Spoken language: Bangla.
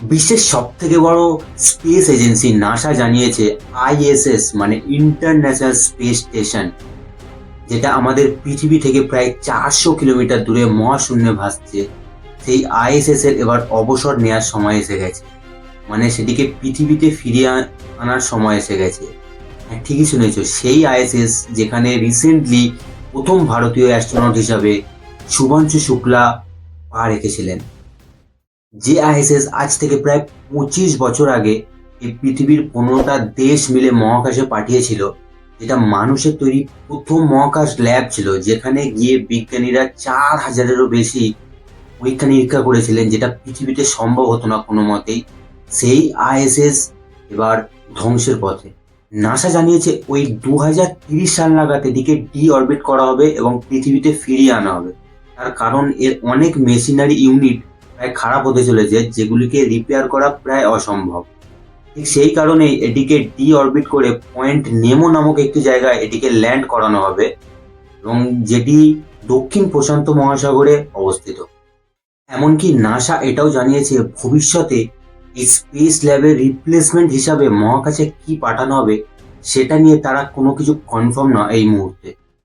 বিশ্বের সব থেকে বড় স্পেস এজেন্সি নাসা জানিয়েছে আইএসএস মানে ইন্টারন্যাশনাল স্পেস স্টেশন, যেটা আমাদের পৃথিবী থেকে প্রায় চারশো কিলোমিটার দূরে মহাশূন্যে ভাসছে। সেই আইএসএস এর এবার অবসর নেওয়ার সময় এসে গেছে। মানে সেটিকে পৃথিবীতে ফিরিয়ে আনার সময় এসে গেছে। হ্যাঁ ঠিকই শুনেছো, সেই আইএসএস যেখানে রিসেন্টলি প্রথম ভারতীয় অ্যাস্ট্রোনট হিসাবে শুভাংশু শুক্লা পা রেখেছিলেন। যে আইএসএস আজ থেকে প্রায় পঁচিশ বছর আগে এই পৃথিবীর পনেরোটা দেশ মিলে মহাকাশে পাঠিয়েছিল, যেটা মানুষের তৈরি প্রথম মহাকাশ ল্যাব ছিল, যেখানে গিয়ে বিজ্ঞানীরা চার হাজারেরও বেশি পরীক্ষা নিরীক্ষা করেছিলেন, যেটা পৃথিবীতে সম্ভব হতো না কোনো মতেই। সেই আইএসএস এবার ধ্বংসের পথে। নাসা জানিয়েছে ওই দু সাল নাগাদ এটিকে ডি অরবিট করা হবে এবং পৃথিবীতে ফিরিয়ে আনা হবে। তার কারণ এর অনেক মেশিনারি ইউনিট প্রায় খারাপ হতে চলেছে, যেগুলিকে রিপেয়ার করা প্রায় অসম্ভব। ঠিক সেই কারণেই এটিকে ডি অরবিট করে পয়েন্ট নেমো নামক একটি জায়গায় এটিকে ল্যান্ড করানো হবে, এবং যেটি দক্ষিণ প্রশান্ত মহাসাগরে অবস্থিত। এমনকি নাসা এটাও জানিয়েছে ভবিষ্যতে স্পেস ল্যাবের রিপ্লেসমেন্ট হিসাবে মহাকাশে কি পাঠানো হবে, সেটা নিয়ে তারা কোনো কিছু কনফার্ম না এই মুহূর্তে।